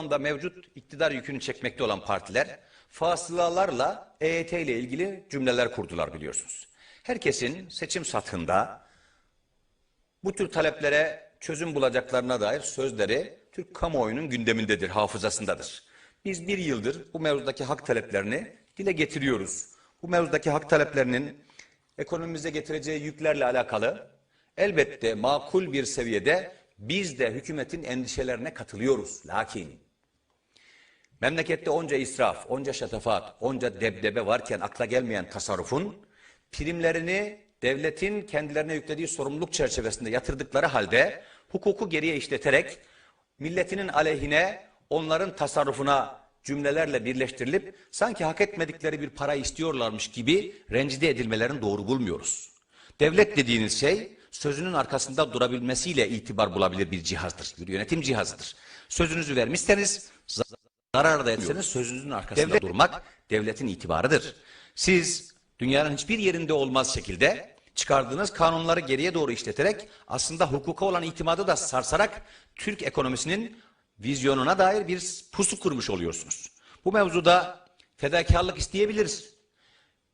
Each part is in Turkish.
anda mevcut iktidar yükünü çekmekte olan partiler fasılalarla EYT ile ilgili cümleler kurdular biliyorsunuz. Herkesin seçim satında bu tür taleplere çözüm bulacaklarına dair sözleri Türk kamuoyunun gündemindedir, hafızasındadır. Biz bir yıldır bu mevzudaki hak taleplerini dile getiriyoruz. Bu mevzudaki hak taleplerinin ekonomimize getireceği yüklerle alakalı elbette makul bir seviyede biz de hükümetin endişelerine katılıyoruz. Lakin memlekette onca israf, onca şatafat, onca debdebe varken akla gelmeyen tasarrufun primlerini devletin kendilerine yüklediği sorumluluk çerçevesinde yatırdıkları halde hukuku geriye işleterek milletinin aleyhine onların tasarrufuna cümlelerle birleştirilip sanki hak etmedikleri bir para istiyorlarmış gibi rencide edilmelerini doğru bulmuyoruz. Devlet dediğiniz şey sözünün arkasında durabilmesiyle itibar bulabilir bir cihazdır. Bir yönetim cihazıdır. Sözünüzü vermişseniz zarar da etseniz sözünüzün arkasında Devlet- durmak devletin itibarıdır. Siz dünyanın hiçbir yerinde olmaz şekilde çıkardığınız kanunları geriye doğru işleterek aslında hukuka olan itimadı da sarsarak Türk ekonomisinin vizyonuna dair bir pusu kurmuş oluyorsunuz. Bu mevzuda fedakarlık isteyebiliriz.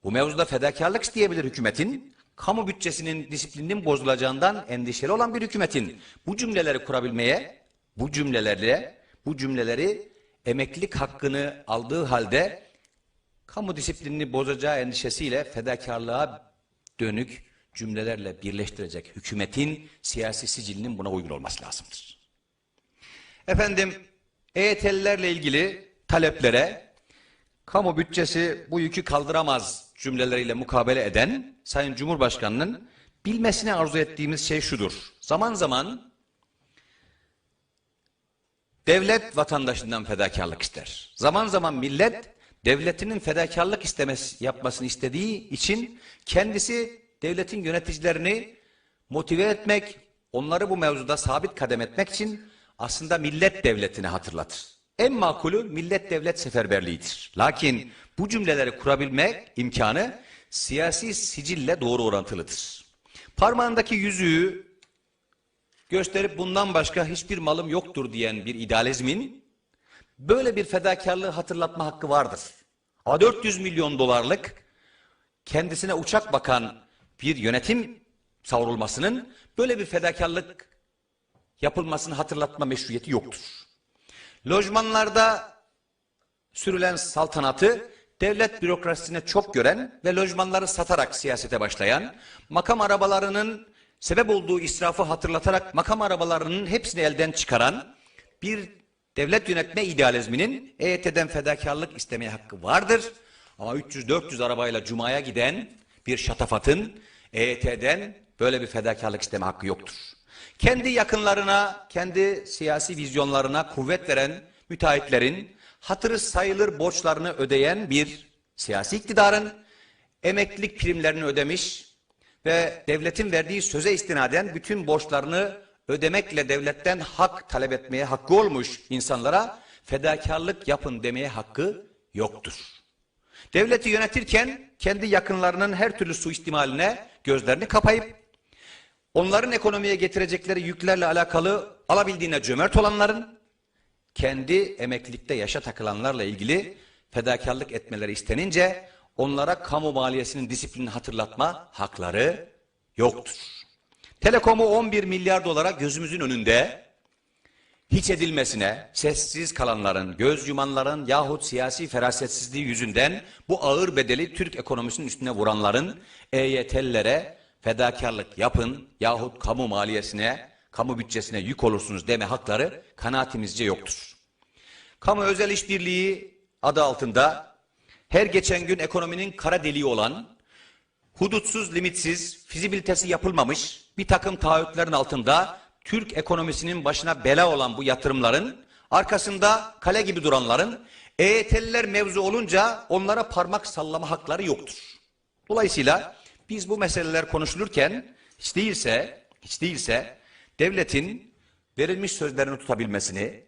Bu mevzuda fedakarlık isteyebilir hükümetin, kamu bütçesinin disiplininin bozulacağından endişeli olan bir hükümetin bu cümleleri kurabilmeye, bu cümlelerle, bu cümleleri emeklilik hakkını aldığı halde kamu disiplinini bozacağı endişesiyle fedakarlığa dönük cümlelerle birleştirecek hükümetin siyasi sicilinin buna uygun olması lazımdır. Efendim EYT'lilerle ilgili taleplere kamu bütçesi bu yükü kaldıramaz cümleleriyle mukabele eden Sayın Cumhurbaşkanı'nın bilmesini arzu ettiğimiz şey şudur. Zaman zaman devlet vatandaşından fedakarlık ister. Zaman zaman millet devletinin fedakarlık istemesi, yapmasını istediği için kendisi devletin yöneticilerini motive etmek, onları bu mevzuda sabit kadem etmek için aslında millet devletini hatırlatır. En makulü millet devlet seferberliğidir. Lakin bu cümleleri kurabilmek imkanı siyasi sicille doğru orantılıdır. Parmağındaki yüzüğü gösterip bundan başka hiçbir malım yoktur diyen bir idealizmin böyle bir fedakarlığı hatırlatma hakkı vardır. A 400 milyon dolarlık kendisine uçak bakan bir yönetim savrulmasının böyle bir fedakarlık yapılmasını hatırlatma meşruiyeti yoktur. Lojmanlarda sürülen saltanatı devlet bürokrasisine çok gören ve lojmanları satarak siyasete başlayan, makam arabalarının sebep olduğu israfı hatırlatarak makam arabalarının hepsini elden çıkaran bir devlet yönetme idealizminin EYT'den fedakarlık istemeye hakkı vardır. Ama 300-400 arabayla Cuma'ya giden bir şatafatın EYT'den böyle bir fedakarlık isteme hakkı yoktur. Kendi yakınlarına, kendi siyasi vizyonlarına kuvvet veren müteahhitlerin hatırı sayılır borçlarını ödeyen bir siyasi iktidarın emeklilik primlerini ödemiş ve devletin verdiği söze istinaden bütün borçlarını ödemekle devletten hak talep etmeye hakkı olmuş insanlara fedakarlık yapın demeye hakkı yoktur. Devleti yönetirken kendi yakınlarının her türlü suistimaline gözlerini kapayıp onların ekonomiye getirecekleri yüklerle alakalı alabildiğine cömert olanların kendi emeklilikte yaşa takılanlarla ilgili fedakarlık etmeleri istenince onlara kamu maliyesinin disiplinini hatırlatma hakları yoktur. Telekom'u 11 milyar dolara gözümüzün önünde hiç edilmesine, sessiz kalanların, göz yumanların yahut siyasi ferasetsizliği yüzünden bu ağır bedeli Türk ekonomisinin üstüne vuranların EYT'lilere fedakarlık yapın yahut kamu maliyesine, kamu bütçesine yük olursunuz deme hakları kanaatimizce yoktur. Kamu özel işbirliği adı altında her geçen gün ekonominin kara deliği olan, hudutsuz, limitsiz, fizibilitesi yapılmamış bir takım taahhütlerin altında Türk ekonomisinin başına bela olan bu yatırımların arkasında kale gibi duranların EYT'liler mevzu olunca onlara parmak sallama hakları yoktur. Dolayısıyla biz bu meseleler konuşulurken hiç değilse hiç değilse devletin verilmiş sözlerini tutabilmesini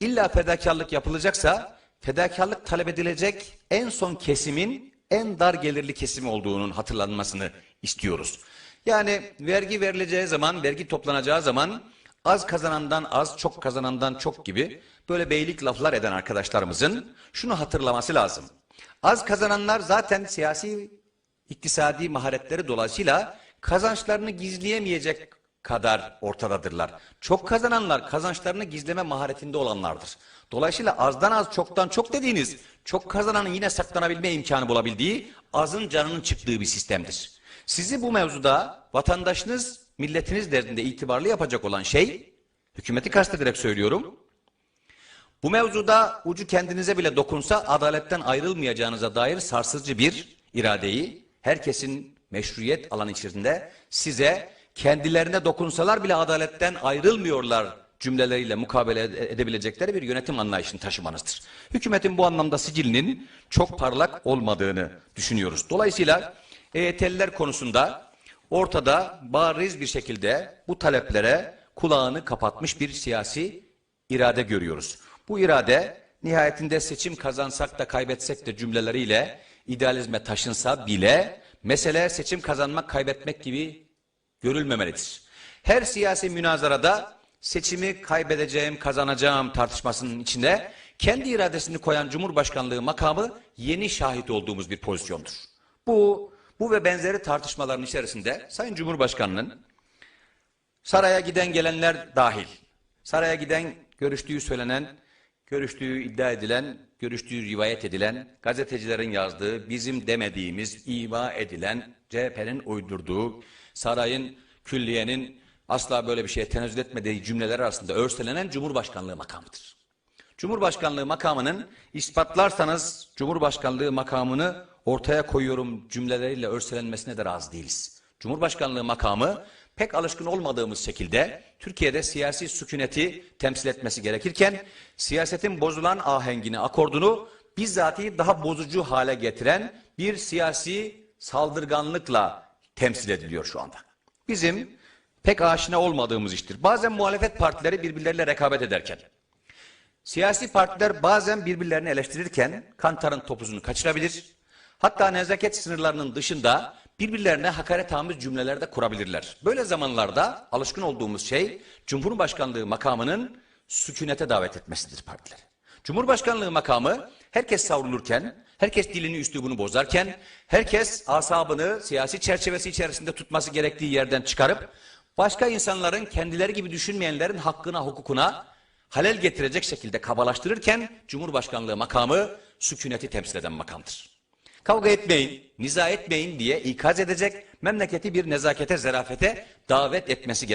illa fedakarlık yapılacaksa fedakarlık talep edilecek en son kesimin en dar gelirli kesimi olduğunun hatırlanmasını istiyoruz. Yani vergi verileceği zaman, vergi toplanacağı zaman az kazanandan az, çok kazanandan çok gibi böyle beylik laflar eden arkadaşlarımızın şunu hatırlaması lazım. Az kazananlar zaten siyasi iktisadi maharetleri dolayısıyla kazançlarını gizleyemeyecek kadar ortadadırlar. Çok kazananlar kazançlarını gizleme maharetinde olanlardır. Dolayısıyla azdan az çoktan çok dediğiniz çok kazananın yine saklanabilme imkanı bulabildiği azın canının çıktığı bir sistemdir. Sizi bu mevzuda vatandaşınız, milletiniz derdinde itibarlı yapacak olan şey, hükümeti kastederek söylüyorum, bu mevzuda ucu kendinize bile dokunsa adaletten ayrılmayacağınıza dair sarsıcı bir iradeyi herkesin meşruiyet alanı içerisinde size kendilerine dokunsalar bile adaletten ayrılmıyorlar cümleleriyle mukabele ede- edebilecekleri bir yönetim anlayışını taşımanızdır. Hükümetin bu anlamda sicilinin çok parlak olmadığını düşünüyoruz. Dolayısıyla EYT'liler konusunda ortada bariz bir şekilde bu taleplere kulağını kapatmış bir siyasi irade görüyoruz. Bu irade nihayetinde seçim kazansak da kaybetsek de cümleleriyle idealizme taşınsa bile mesele seçim kazanmak kaybetmek gibi görülmemelidir. Her siyasi münazarada seçimi kaybedeceğim, kazanacağım tartışmasının içinde kendi iradesini koyan Cumhurbaşkanlığı makamı yeni şahit olduğumuz bir pozisyondur. Bu bu ve benzeri tartışmaların içerisinde Sayın Cumhurbaşkanı'nın saraya giden gelenler dahil, saraya giden görüştüğü söylenen, görüştüğü iddia edilen, görüştüğü rivayet edilen, gazetecilerin yazdığı, bizim demediğimiz, ima edilen, CHP'nin uydurduğu, sarayın, külliyenin asla böyle bir şeye tenezzül etmediği cümleler arasında örselenen Cumhurbaşkanlığı makamıdır. Cumhurbaşkanlığı makamının ispatlarsanız Cumhurbaşkanlığı makamını ortaya koyuyorum cümleleriyle örselenmesine de razı değiliz. Cumhurbaşkanlığı makamı pek alışkın olmadığımız şekilde Türkiye'de siyasi sükuneti temsil etmesi gerekirken siyasetin bozulan ahengini, akordunu bizzati daha bozucu hale getiren bir siyasi saldırganlıkla temsil ediliyor şu anda. Bizim pek aşina olmadığımız iştir. Bazen muhalefet partileri birbirleriyle rekabet ederken Siyasi partiler bazen birbirlerini eleştirirken kantarın topuzunu kaçırabilir. Hatta nezaket sınırlarının dışında birbirlerine hakaretamiz cümleler de kurabilirler. Böyle zamanlarda alışkın olduğumuz şey Cumhurbaşkanlığı makamının sükunete davet etmesidir partileri. Cumhurbaşkanlığı makamı herkes savrulurken, herkes dilini üslubunu bozarken, herkes asabını siyasi çerçevesi içerisinde tutması gerektiği yerden çıkarıp başka insanların kendileri gibi düşünmeyenlerin hakkına, hukukuna halel getirecek şekilde kabalaştırırken Cumhurbaşkanlığı makamı sükuneti temsil eden makamdır. Kavga etmeyin, niza etmeyin diye ikaz edecek, memleketi bir nezakete, zarafete davet etmesi gerekir.